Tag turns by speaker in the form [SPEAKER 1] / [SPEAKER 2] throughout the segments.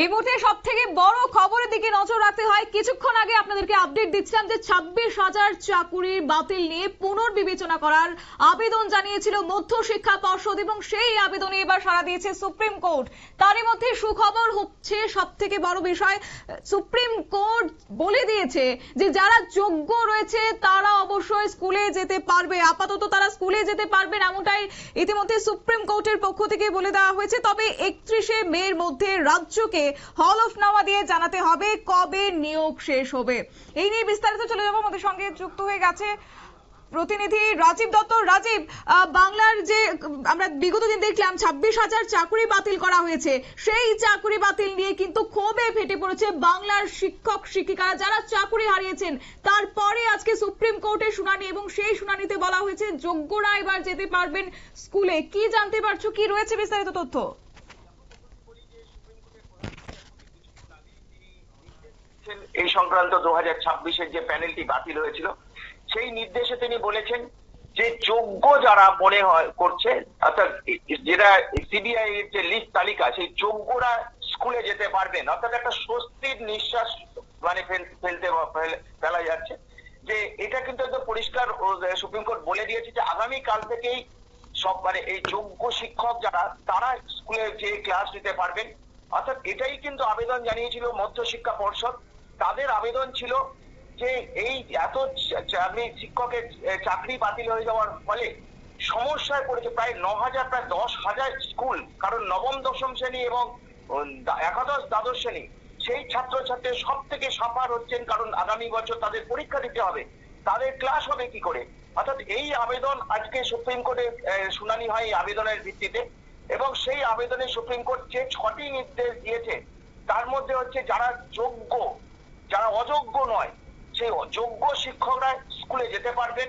[SPEAKER 1] এই মুহূর্তে সব থেকে বড় খবরের দিকে নজর রাখতে হয়। কিছুক্ষণ আগে আপনাদেরকে আপডেট দিচ্ছিলাম যে ছাব্বিশ হাজার চাকুরির বাতিল নিয়ে পুনর্বিবেচনা করার আবেদন জানিয়েছিল মধ্য শিক্ষা পর্ষদ এবং সেই আবেদনে এবার সাড়া দিয়েছে সুপ্রিম কোর্ট। তারই মধ্যে সুখবর হচ্ছে সব থেকে বড় বিষয়, সুপ্রিম কোর্ট বলে দিয়েছে যে যারা যোগ্য রয়েছে তারা অবশ্যই স্কুলে যেতে পারবে। আপাতত তারা স্কুলে যেতে পারবেন এমনটাই ইতিমধ্যে সুপ্রিম কোর্টের পক্ষ থেকে বলে দেওয়া হয়েছে। তবে একত্রিশে মের মধ্যে রাজ্যকে হল অফ নামা দিয়ে জানাতে হবে কবে নিয়োগ শেষ হবে। এই নিয়ে বিস্তারিত চলে যাব আমাদের সঙ্গে যুক্ত হয়ে গেছে প্রতিনিধি রাজীব দত্ত। রাজীব বাংলার যে, আমরা বিগত দিন দেখলাম ছাব্বিশ হাজার চাকরি বাতিল করা হয়েছে। সেই চাকরি বাতিল নিয়ে কিন্তু ক্ষোভে ফেটে পড়েছে বাংলার শিক্ষক, শিক্ষিকারা যারা চাকরি হারিয়েছেন, তারপরে আজকে সুপ্রিম কোর্টে শুনানি এবং সেই শুনানিতে বলা হয়েছে, যোগ্যরা এবার যেতে পারবেন স্কুলে। কি জানতে পারছ? কি রয়েছে বিস্তারিত তথ্য?
[SPEAKER 2] এই সংক্রান্ত দু হাজার ছাব্বিশের যে প্যানেলটি বাতিল হয়েছিল, সেই নির্দেশে তিনি বলেছেন যে যোগ্য যারা মনে হয় করছে, অর্থাৎ যেটা সিবিআই এর যে লিস্ট তালিকা, সেই যোগ্যরা স্কুলে যেতে পারবেন, অর্থাৎ একটা স্বস্তির নিঃশ্বাস মানে ফেলতে ফেলা যাচ্ছে। যে এটা কিন্তু একদম পরিষ্কার সুপ্রিম কোর্ট বলে দিয়েছে যে আগামী কাল থেকেই সব মানে এই যোগ্য শিক্ষক যারা, তারা স্কুলে যে ক্লাস নিতে পারবেন। অর্থাৎ এটাই কিন্তু আবেদন জানিয়েছিল মধ্য শিক্ষা পর্ষদ। তাদের আবেদন ছিল যে এই এত চাকরি শিক্ষকের চাকরি বাতিল হয়ে যাওয়ার ফলে সমস্যায় পড়েছে প্রায় ন হাজার প্রায় দশ হাজার স্কুল। কারণ নবম, দশম শ্রেণি এবং একাদশ, দ্বাদশ শ্রেণি, সেই ছাত্রছাত্রী সব থেকে সাফার হচ্ছেন কারণ আগামী বছর তাদের পরীক্ষা দিতে হবে। তাদের ক্লাস হবে কি করে? অর্থাৎ এই আবেদন আজকে সুপ্রিম কোর্টে শুনানি হয় এই আবেদনের ভিত্তিতে এবং সেই আবেদনে সুপ্রিম কোর্ট যে ছটি নির্দেশ দিয়েছে, তার মধ্যে হচ্ছে যারা যোগ্য নয় সেই অযোগ্য শিক্ষকরা স্কুলে যেতে পারবেন,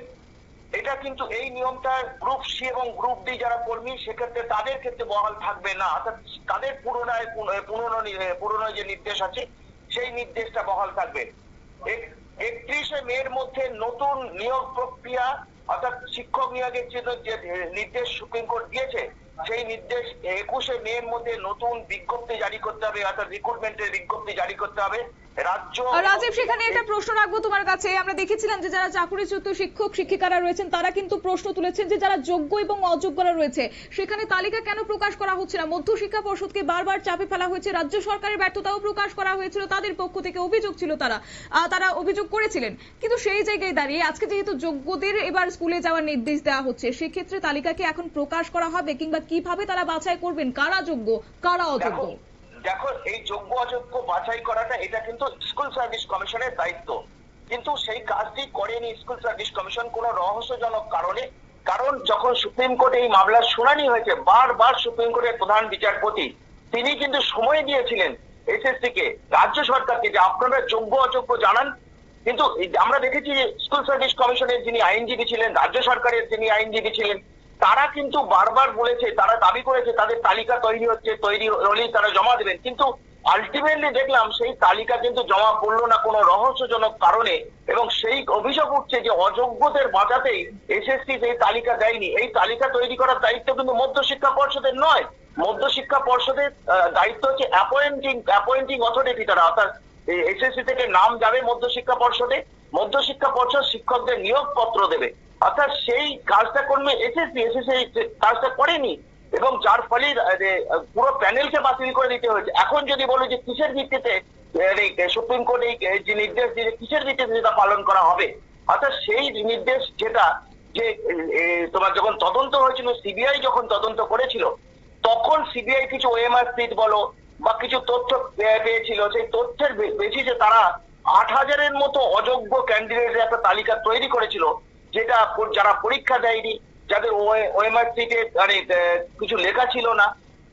[SPEAKER 2] এটা কিন্তু এই নিয়মটা গ্রুপ সি এবং গ্রুপ ডি যারা কর্মী, সেক্ষেত্রে তাদের ক্ষেত্রে বহাল থাকবে না। অর্থাৎ তাদের পুন- পুনর পুরনো যে নির্দেশ আছে, সেই নির্দেশটা বহাল থাকবে। একত্রিশে মের মধ্যে নতুন নিয়োগ প্রক্রিয়া, অর্থাৎ শিক্ষক নিয়োগের জন্য যে নির্দেশ সুপ্রিম কোর্ট দিয়েছে, সেই নির্দেশ একুশে মের মধ্যে নতুন বিজ্ঞপ্তি জারি করতে হবে, অর্থাৎ রিক্রুটমেন্টের বিজ্ঞপ্তি জারি করতে হবে।
[SPEAKER 1] রাজীব সেখানে একটা প্রশ্ন রাখব তোমার কাছে। আমরা দেখেছিলাম যে যারা চাকুরিচ্যুত শিক্ষক শিক্ষিকারা রয়েছেন তারা কিন্তু প্রশ্ন তুলেছেন যে যারা যোগ্য এবং অযোগ্যরা রয়েছে সেখানে তালিকা কেন প্রকাশ করা হচ্ছে না? মধ্য শিক্ষা পর্ষদকে বারবার চাপে ফেলা হয়েছে রাজ্য সরকারের ব্যর্থতাও প্রকাশ করা হয়েছিল তাদের পক্ষ থেকে অভিযোগ ছিল তারা। আহ, তারা অভিযোগ করেছিলেন। কিন্তু সেই জায়গায় দাঁড়িয়ে আজকে যেহেতু যোগ্যদের এবার স্কুলে যাওয়ার নির্দেশ দেওয়া হচ্ছে সেক্ষেত্রে তালিকাকে এখন প্রকাশ করা হবে কিংবা কীভাবে তারা বাছাই করবেন? কারা যোগ্য? কারা অযোগ্য?
[SPEAKER 2] দেখো, এই যোগ্য অযোগ্য বাছাই করাটা এটা কিন্তু স্কুল সার্ভিস কমিশনের দায়িত্ব। কিন্তু সেই কাজটি করেনি স্কুল সার্ভিস কমিশন কোনো রহস্যজনক কারণে। কারণ যখন সুপ্রিম কোর্টে এই মামলার শুনানি হয়েছে, বারবার সুপ্রিম কোর্টের প্রধান বিচারপতি, তিনি কিন্তু সময় দিয়েছিলেন এসএসসি কে রাজ্য সরকারকে যে আপনারা যোগ্য অযোগ্য জানান। কিন্তু আমরা দেখেছি যে স্কুল সার্ভিস কমিশনের যিনি আইনজীবী ছিলেন, রাজ্য সরকারের যিনি আইনজীবী ছিলেন তারা কিন্তু বারবার বলেছে, তারা দাবি করেছে, তাদের তালিকা তৈরি হচ্ছে, তৈরি হলেই তারা জমা দেবেন। কিন্তু আলটিমেটলি দেখলাম সেই তালিকা কিন্তু জমা পড়ল না কোনো রহস্যজনক কারণে এবং সেই অভিযোগ উঠছে যে অযোগ্যদের বাঁচাতেই এসএসসি সেই তালিকা দেয়নি। এই তালিকা তৈরি করার দায়িত্ব কিন্তু মধ্য শিক্ষা পর্ষদের নয়। মধ্য শিক্ষা পর্ষদের দায়িত্ব হচ্ছে অ্যাপয়েন্টিং অ্যাপয়েন্টিং অথরিটি তারা। অর্থাৎ এসএসসি থেকে নাম যাবে মধ্য শিক্ষা পর্ষদে। মধ্য শিক্ষা পর্ষদ শিক্ষকদের নিয়োগ পত্র দেবে। অর্থাৎ সেই কাজটা করবে এসএসসি এসএসসি কাজটা করেনি এবং যার ফলে পুরো প্যানেলকে বাতিল করে দিতে হয়েছে। এখন যদি বলো যে কিসের ভিত্তিতে সুপ্রিম কোর্ট এই যে নির্দেশ দিয়েছে, কিসের ভিত্তিতে সেটা পালন করা হবে? অর্থাৎ সেই নির্দেশ যেটা, যে তোমার যখন তদন্ত হয়েছিল, সিবিআই যখন তদন্ত করেছিল, তখন সিবিআই কিছু ওএমআর সিট বলো বা কিছু তথ্য পেয়েছিল। সেই তথ্যের বেশি যে তারা আট হাজারের মতো অযোগ্য ক্যান্ডিডেটের একটা তালিকা তৈরি করেছিল যেটা যারা পরীক্ষা দেয়নি, যাদের ওএমআর সিটে মানে কিছু লেখা ছিল না।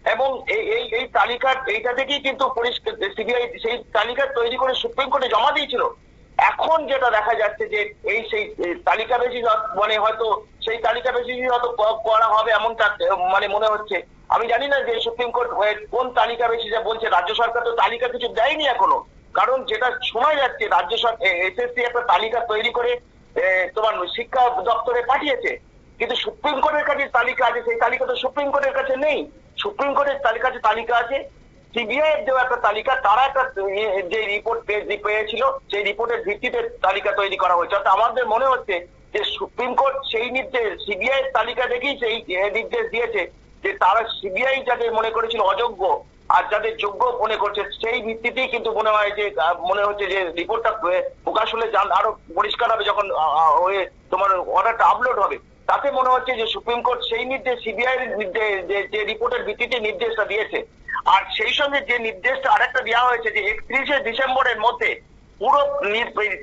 [SPEAKER 2] এবং এই এই তালিকার, এইটা থেকেই কিন্তু সিবিআই সেই তালিকা তৈরি করে সুপ্রিম কোর্টে জমা দিয়েছিল। এখন যেটা দেখা যাচ্ছে যে এই সেই তালিকা বেশি মানে হয়তো সেই তালিকা বেশি হয়তো করা হবে এমনটা মানে মনে হচ্ছে। আমি জানি না যে সুপ্রিম কোর্ট কোন তালিকা বেশি যা বলছে। রাজ্য সরকার তো তালিকা কিছু দেয়নি এখনও। কারণ যেটা শোনা যাচ্ছে, রাজ্য সরকার এসএসসি একটা তালিকা তৈরি করে তোমার শিক্ষা দপ্তরে পাঠিয়েছে কিন্তু সুপ্রিম কোর্টের কাছে তালিকা আছে সেই তালিকা তো সুপ্রিম কোর্টের কাছে নেই। সুপ্রিম কোর্টের তালিকা আছে তালিকা আছে। সিবিআই এর দেওয়া একটা তালিকা তারা একটা ইয়ে, যে রিপোর্ট পেয়েছিল সেই রিপোর্টের ভিত্তিতে তালিকা তৈরি করা হয়েছে। অর্থাৎ আমাদের মনে হচ্ছে যে সুপ্রিম কোর্ট সেই নির্দেশ সিবিআই তালিকা দেখেই সেই নির্দেশ দিয়েছে যে তারা সিবিআই যাদের মনে করেছিল অযোগ্য আর যাদের যোগ্য মনে করছে, সেই ভিত্তিতেই কিন্তু মনে হয় যে মনে হচ্ছে যে রিপোর্টটা প্রকাশ হলে আরও পরিষ্কার হবে যখন হয়ে তোমার অর্ডারটা আপলোড হবে। তাতে মনে হচ্ছে যে সুপ্রিম কোর্ট সেই নির্দেশ সিবিআই যে- রিপোর্টের ভিত্তিতে নির্দেশটা দিয়েছে। আর সেই সঙ্গে যে নির্দেশটা আরেকটা দেওয়া হয়েছে যে একত্রিশে ডিসেম্বরের মধ্যে পুরো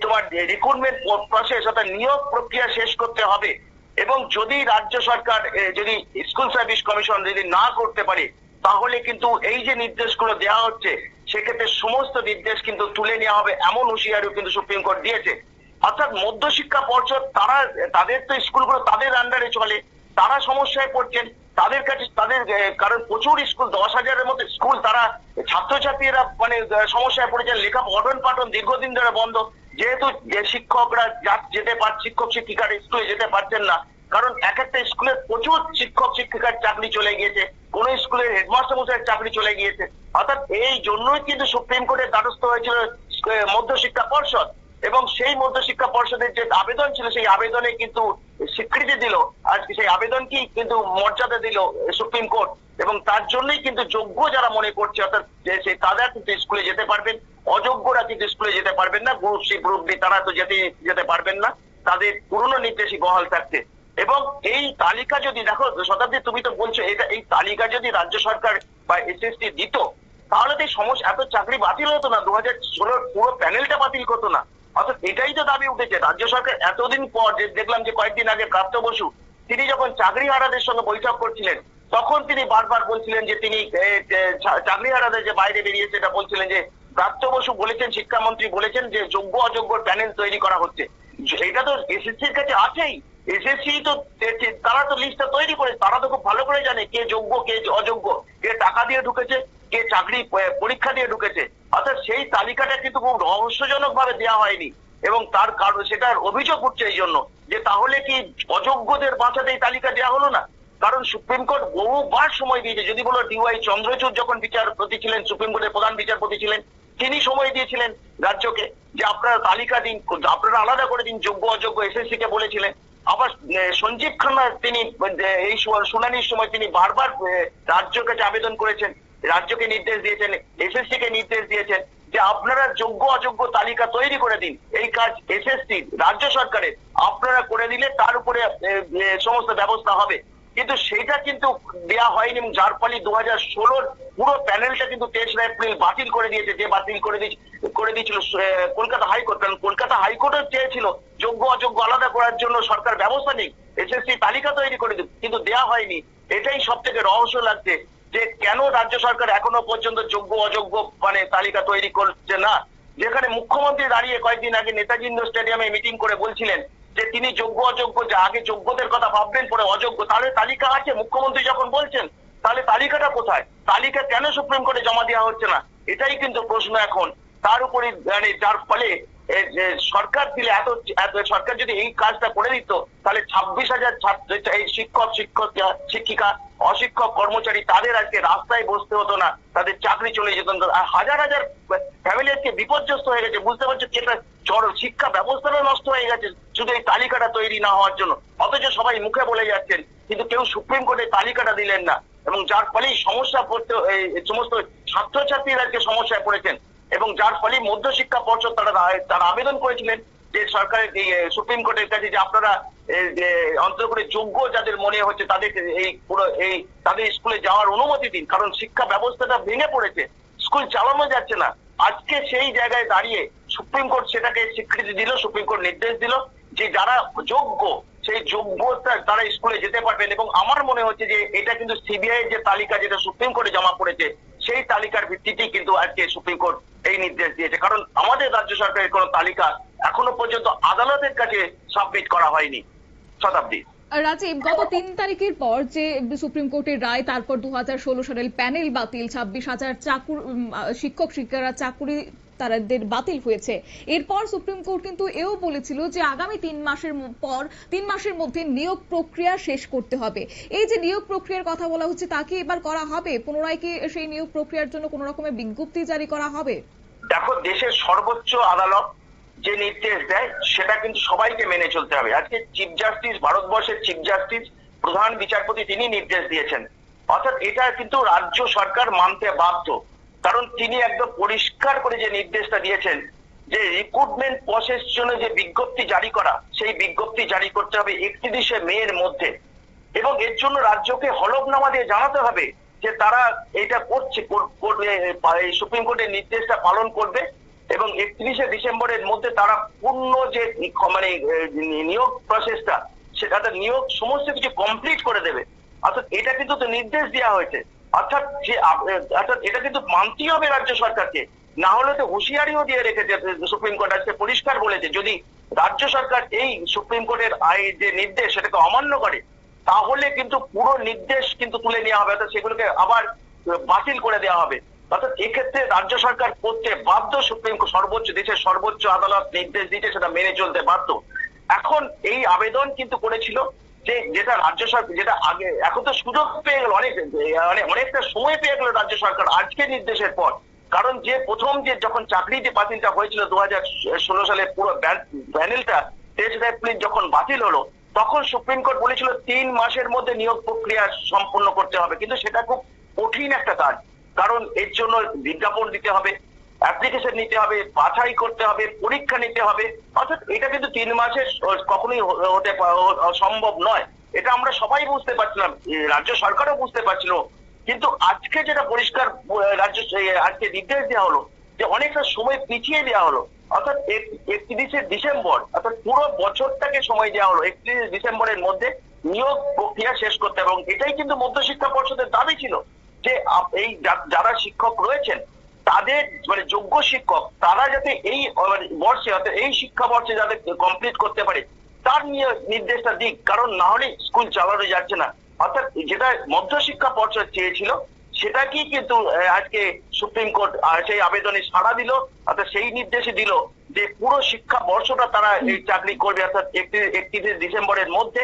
[SPEAKER 2] তোমার রিক্রুটমেন্ট প্রসেস অর্থাৎ নিয়োগ প্রক্রিয়া শেষ করতে হবে। এবং যদি রাজ্য সরকার যদি স্কুল সার্ভিস কমিশন যদি না করতে পারে তাহলে কিন্তু এই যে নির্দেশগুলো দেওয়া হচ্ছে, সেক্ষেত্রে সমস্ত নির্দেশ কিন্তু তুলে নেওয়া হবে এমন হুঁশিয়ারিও কিন্তু সুপ্রিম কোর্ট দিয়েছে। অর্থাৎ মধ্যশিক্ষা পর্ষদ, তারা, তাদের তো স্কুলগুলো তাদের আন্ডারে চলে। তারা সমস্যায় পড়ছেন। তাদের কাছে, তাদের কারণ প্রচুর স্কুল, দশ হাজারের মতো স্কুল তারা ছাত্রছাত্রীরা মানে সমস্যায় পড়েছেন। লেখা পঠন পাঠন দীর্ঘদিন ধরে বন্ধ। যেহেতু যে শিক্ষকরা যেতে পার শিক্ষক শিক্ষিকারা স্কুলে যেতে পারছেন না কারণ এক একটা স্কুলে প্রচুর শিক্ষক, শিক্ষিকার চাকরি চলে গিয়েছে। কোন স্কুলের হেডমাস্টার মশাইয়ের চাকরি চলে গিয়েছে। অর্থাৎ এই জন্যই কিন্তু সুপ্রিম কোর্টের দ্বারস্থ হয়েছিল মধ্যশিক্ষা পর্ষদ। এবং সেই মধ্যশিক্ষা পর্ষদের যে আবেদন ছিল, সেই আবেদনে কিন্তু স্বীকৃতি দিল। আজকে সেই আবেদনকেই কিন্তু মর্যাদা দিল সুপ্রিম কোর্ট। এবং তার জন্যই কিন্তু যোগ্য যারা মনে করছে, অর্থাৎ যে সেই তারা কিন্তু স্কুলে যেতে পারবেন। অযোগ্যরা কিন্তু স্কুলে যেতে পারবেন না। গ্রুপ সি গ্রুপ ডি তারা তো যেতে যেতে পারবেন না। তাদের পুরনো নির্দেশই বহাল থাকছে। এবং এই তালিকা যদি দেখো শতাব্দী তুমি তো বলছো এটা এই তালিকা যদি রাজ্য সরকার বা এসএসটি দিত তাহলে তো এই সমস্যা এত চাকরি বাতিল হতো না দু হাজার ষোলোর পুরো প্যানেলটা বাতিল করতো না। অর্থাৎ এটাই তো দাবি উঠেছে রাজ্য সরকার এতদিন পর যে দেখলাম যে কয়েকদিন আগে প্রাপ্ত বসু তিনি যখন চাকরিহারাদের সঙ্গে বৈঠক করছিলেন তখন তিনি বারবার বলছিলেন যে তিনি এ, এ, চা- চাকরিহারাদের যে বাইরে বেরিয়েছে এটা বলছিলেন যে প্রাপ্ত বসু বলেছেন শিক্ষামন্ত্রী বলেছেন যে যোগ্য অযোগ্য প্যানেল তৈরি করা হচ্ছে। এটা তো এসএসসির কাছে আছেই। এসএসসি তো তারা তো লিস্টটা তৈরি করে, তারা তো খুব ভালো করে জানে কে যোগ্য, কে অযোগ্য, কে টাকা দিয়ে ঢুকেছে, কে চাকরি পরীক্ষা দিয়ে ঢুকেছে। অর্থাৎ সেই তালিকাটা কিন্তু খুব রহস্যজনক ভাবে দেওয়া হয়নি। এবং তার কারণ, সেটার অভিযোগ উঠছে এই জন্য যে তাহলে কি অযোগ্যদের বাঁচাতে এই তালিকা দেওয়া হলো না? কারণ সুপ্রিম কোর্ট বহুবার সময় দিয়েছে। যদি বলো ডিওয়াই চন্দ্রচূড় যখন বিচারপতি ছিলেন, সুপ্রিম কোর্টের প্রধান বিচারপতি ছিলেন, তিনি সময় দিয়েছিলেন রাজ্যকে যে আপনারা তালিকা দিন, আপনারা আলাদা করে দিন, যোগ্য, অযোগ্য এসএসসি কে বলেছিলেন। আবার সঞ্জীব খান্না তিনি এই শুনানির সময় তিনি বারবার রাজ্যের কাছে আবেদন করেছেন, রাজ্যকে নির্দেশ দিয়েছেন এসএসসি কে নির্দেশ দিয়েছেন যে আপনারা যোগ্য, অযোগ্য তালিকা তৈরি করে দিন। এই কাজ এসএসসি রাজ্য সরকারের। আপনারা করে দিলে তার উপরে সমস্ত ব্যবস্থা হবে। কিন্তু সেটা কিন্তু দেয়া হয়নি যার ফলে দু হাজার ষোলোর পুরো প্যানেলটা কিন্তু তেসরা এপ্রিল বাতিল করে দিয়েছে। যে বাতিল করে দিয়ে করে দিয়েছিল কলকাতা হাইকোর্ট। কারণ কলকাতা হাইকোর্টও চেয়েছিল যোগ্য, অযোগ্য আলাদা করার জন্য সরকার ব্যবস্থা নেই। এসএসসি তালিকা তৈরি করে দিক কিন্তু দেয়া হয়নি। এটাই সব থেকে রহস্য লাগছে যে কেন রাজ্য সরকার এখনও পর্যন্ত যোগ্য, অযোগ্য মানে তালিকা তৈরি করছে না। যেখানে মুখ্যমন্ত্রী দাঁড়িয়ে কয়েকদিন আগে নেতাজি ইন্ডোর স্টেডিয়ামে মিটিং করে বলছিলেন যে তিনি যোগ্য, অযোগ্য, যে আগে যোগ্যদের কথা ভাববেন, পরে অযোগ্য, তাহলে তালিকা আছে। মুখ্যমন্ত্রী যখন বলছেন, তাহলে তালিকাটা কোথায়? তালিকা কেন সুপ্রিম কোর্টে জমা দেওয়া হচ্ছে না? এটাই কিন্তু প্রশ্ন এখন। তার উপরে মানে যার ফলে সরকার দিলে এত এত, সরকার যদি এই কাজটা করে দিত, তাহলে ছাব্বিশ হাজার ছাত্র, এই শিক্ষক শিক্ষক, শিক্ষিকা, অশিক্ষক, কর্মচারী, তাদের আজকে রাস্তায় বসতে হতো না, তাদের চাকরি চলে যেত আর হাজার হাজার ফ্যামিলি আজকে বিপর্যস্ত হয়ে গেছে, বুঝতে পারছ কি এটা চরম শিক্ষা ব্যবস্থাটা নষ্ট হয়ে গেছে, শুধু এই তালিকাটা তৈরি না হওয়ার জন্য। অথচ সবাই মুখে বলে যাচ্ছেন, কিন্তু কেউ সুপ্রিম কোর্টে তালিকাটা দিলেন না। এবং যার ফলেই সমস্যা পড়তে, এই সমস্ত ছাত্রছাত্রীরা আজকে সমস্যায় পড়েছেন। এবং যার ফলে মধ্যশিক্ষা পর্ষদ তারা তারা আবেদন করেছিলেন যে সরকারের সুপ্রিম কোর্টের কাছে যে আপনারা অন্তত করে যোগ্য যাদের মনে হচ্ছে তাদেরকে এই পুরো, এই, তাদের স্কুলে যাওয়ার অনুমতি দিন। কারণ শিক্ষা ব্যবস্থাটা ভেঙে পড়েছে, স্কুল চালানো যাচ্ছে না। আজকে সেই জায়গায় দাঁড়িয়ে সুপ্রিম কোর্ট সেটাকে স্বীকৃতি দিল, সুপ্রিম কোর্ট নির্দেশ দিল যে যারা যোগ্য, সেই যোগ্যতা তারা স্কুলে যেতে পারবেন এবং আমার মনে হচ্ছে যে এটা কিন্তু সিবিআই যে তালিকা যেটা সুপ্রিম কোর্টে জমা পড়েছে সেই তালিকার ভিত্তিতেই কিন্তু আজকে সুপ্রিম কোর্ট এই নির্দেশ দিয়েছে। কারণ আমাদের রাজ্য সরকারের কোনো তালিকা এখনও পর্যন্ত আদালতের কাছে সাবমিট করা হয়নি। শতাব্দী।
[SPEAKER 1] রাজীব, গত তিন তারিখের পর যে সুপ্রিম কোর্টের রায়, তারপর দু হাজার ষোলো সালের প্যানেল বাতিল, ছাব্বিশ হাজার চাকুর শিক্ষক, শিক্ষিকারা চাকুরি তাদের বাতিল হয়েছে। এরপর সুপ্রিম কোর্ট কিন্তু এও বলেছিল যে আগামী তিন মাসের পর তিন মাসের মধ্যে নিয়োগ প্রক্রিয়া শেষ করতে হবে। এই যে নিয়োগ প্রক্রিয়ার কথা বলা হচ্ছে, তা কি এবার করা হবে? পুনরায় কি সেই নিয়োগ প্রক্রিয়ার জন্য কোনো রকমের বিজ্ঞপ্তি জারি করা হবে?
[SPEAKER 2] দেখো, দেশের সর্বোচ্চ আদালত যে নির্দেশ দেয়, সেটা কিন্তু সবাইকে মেনে চলতে হবে। আজকে চিফ জাস্টিস ভারতবর্ষের চিফ জাস্টিস প্রধান বিচারপতি তিনি নির্দেশ দিয়েছেন। অর্থাৎ এটা কিন্তু রাজ্য সরকার মানতে বাধ্য। কারণ তিনি একদম পরিষ্কার করে যে নির্দেশটা দিয়েছেন যে রিক্রুটমেন্ট প্রসেস জন্য যে বিজ্ঞপ্তি জারি করা, সেই বিজ্ঞপ্তি জারি করতে হবে একত্রিশে মে এর মধ্যে। এবং এর জন্য রাজ্যকে হলফনামা দিয়ে জানাতে হবে যে তারা এটা করছে সুপ্রিম কোর্টের নির্দেশটা পালন করবে এবং একত্রিশে ডিসেম্বরের মধ্যে তারা পূর্ণ যে মানে নিয়োগ প্রসেসটা সেটা নিয়োগ সমস্ত কিছু কমপ্লিট করে দেবে। অর্থাৎ এটা কিন্তু তো নির্দেশ দেওয়া হয়েছে। অর্থাৎ যে অর্থাৎ এটা কিন্তু মানতেই হবে রাজ্য সরকারকে। না হলে তো হুঁশিয়ারিও দিয়ে রেখেছে সুপ্রিম কোর্ট আজকে পরিষ্কার বলেছে, যদি রাজ্য সরকার এই সুপ্রিম কোর্টের আই, যে নির্দেশ সেটাকে অমান্য করে, তাহলে কিন্তু পুরো নির্দেশ কিন্তু তুলে নেওয়া হবে, অর্থাৎ সেগুলোকে আবার বাতিল করে দেওয়া হবে। অর্থাৎ এক্ষেত্রে রাজ্য সরকার করতে বাধ্য, সুপ্রিম কোর্ট সর্বোচ্চ দেশের সর্বোচ্চ আদালত নির্দেশ দিতে সেটা মেনে চলতে বাধ্য। এখন এই আবেদন কিন্তু করেছিল যে যেটা রাজ্য সরকার, যেটা আগে, এখন তো সুযোগ পেয়ে গেল অনেক মানে অনেকটা সময় পেয়ে গেল রাজ্য সরকার আজকে নির্দেশের পর। কারণ যে প্রথম যে যখন চাকরি যে বাতিলটা হয়েছিল দু হাজার ষোলো সালে, পুরো প্যানেলটা টেস্ট র্যাপিড যখন বাতিল হলো, তখন সুপ্রিম কোর্ট বলেছিল তিন মাসের মধ্যে নিয়োগ প্রক্রিয়া সম্পন্ন করতে হবে। কিন্তু সেটা খুব কঠিন একটা কাজ। কারণ এর জন্য বিজ্ঞাপন দিতে হবে অ্যাপ্লিকেশন নিতে হবে, বাছাই করতে হবে, পরীক্ষা নিতে হবে। অর্থাৎ এটা কিন্তু তিন মাসে কখনোই হতে সম্ভব নয়। এটা আমরা সবাই বুঝতে পারছিলাম রাজ্য সরকারও বুঝতে পারছিল। কিন্তু আজকে যেটা পরিষ্কার রাজ্য আজকে নির্দেশ দেওয়া হলো, যে অনেকটা সময় পিছিয়ে দেওয়া হলো। অর্থাৎ একত্রিশে ডিসেম্বর, অর্থাৎ পুরো বছরটাকে সময় দেওয়া হলো, একত্রিশে ডিসেম্বরের মধ্যে নিয়োগ প্রক্রিয়া শেষ করতে এবং এটাই কিন্তু মধ্যশিক্ষা পর্ষদের দাবি ছিল, যে এই যারা শিক্ষক রয়েছেন তাদের মানে যোগ্য শিক্ষক, তারা যাতে এই মানে বর্ষে অর্থাৎ এই শিক্ষা বর্ষে যাতে কমপ্লিট করতে পারে, তার নিয়ে নির্দেশটা দিক। কারণ না হলে স্কুল চালানো যাচ্ছে না। অর্থাৎ যেটা মধ্যশিক্ষা পর্ষদ চেয়েছিল, সেটাকেই কিন্তু আজকে সুপ্রিম কোর্ট সেই আবেদনে সাড়া দিল, অর্থাৎ সেই নির্দেশে দিল যে পুরো শিক্ষা বর্ষটা তারা এই চাকরি করবে, অর্থাৎ একত্রিশে ডিসেম্বরের মধ্যে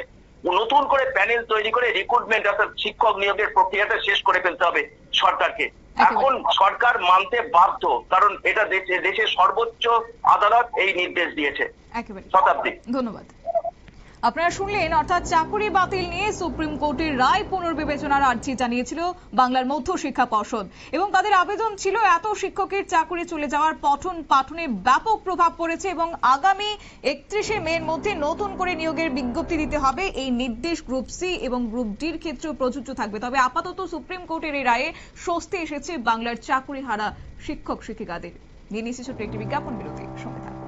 [SPEAKER 2] নতুন করে প্যানেল তৈরি করে রিক্রুটমেন্ট অর্থাৎ শিক্ষক নিয়োগের প্রক্রিয়াটা শেষ করে ফেলতে হবে সরকারকে। এখন সরকার মানতে বাধ্য কারণ এটা দেশে দেশের সর্বোচ্চ আদালত এই নির্দেশ দিয়েছে। শতাব্দী।
[SPEAKER 1] ধন্যবাদ। আপনারা শুনলেন, অর্থাৎ চাকুরি বাতিল নিয়ে সুপ্রিম কোর্টের রায় পুনর্বিবেচনার আর্জি জানিয়েছিল বাংলার মধ্য শিক্ষা পর্ষদ। এবং তাদের আবেদন ছিল, এত শিক্ষকের চাকুরি চলে যাওয়ার পঠন পাঠনে ব্যাপক প্রভাব পড়েছে এবং আগামী একত্রিশে মে এর মধ্যে নতুন করে নিয়োগের বিজ্ঞপ্তি দিতে হবে। এই নির্দেশ গ্রুপ সি এবং গ্রুপ ডির ক্ষেত্রেও প্রযোজ্য থাকবে। তবে আপাতত সুপ্রিম কোর্টের এই রায়ে স্বস্তি এসেছে বাংলার চাকুরি হারা শিক্ষক শিক্ষিকাদের নিয়ে ছোট্ট একটি বিজ্ঞাপন বিরতি থাকুন।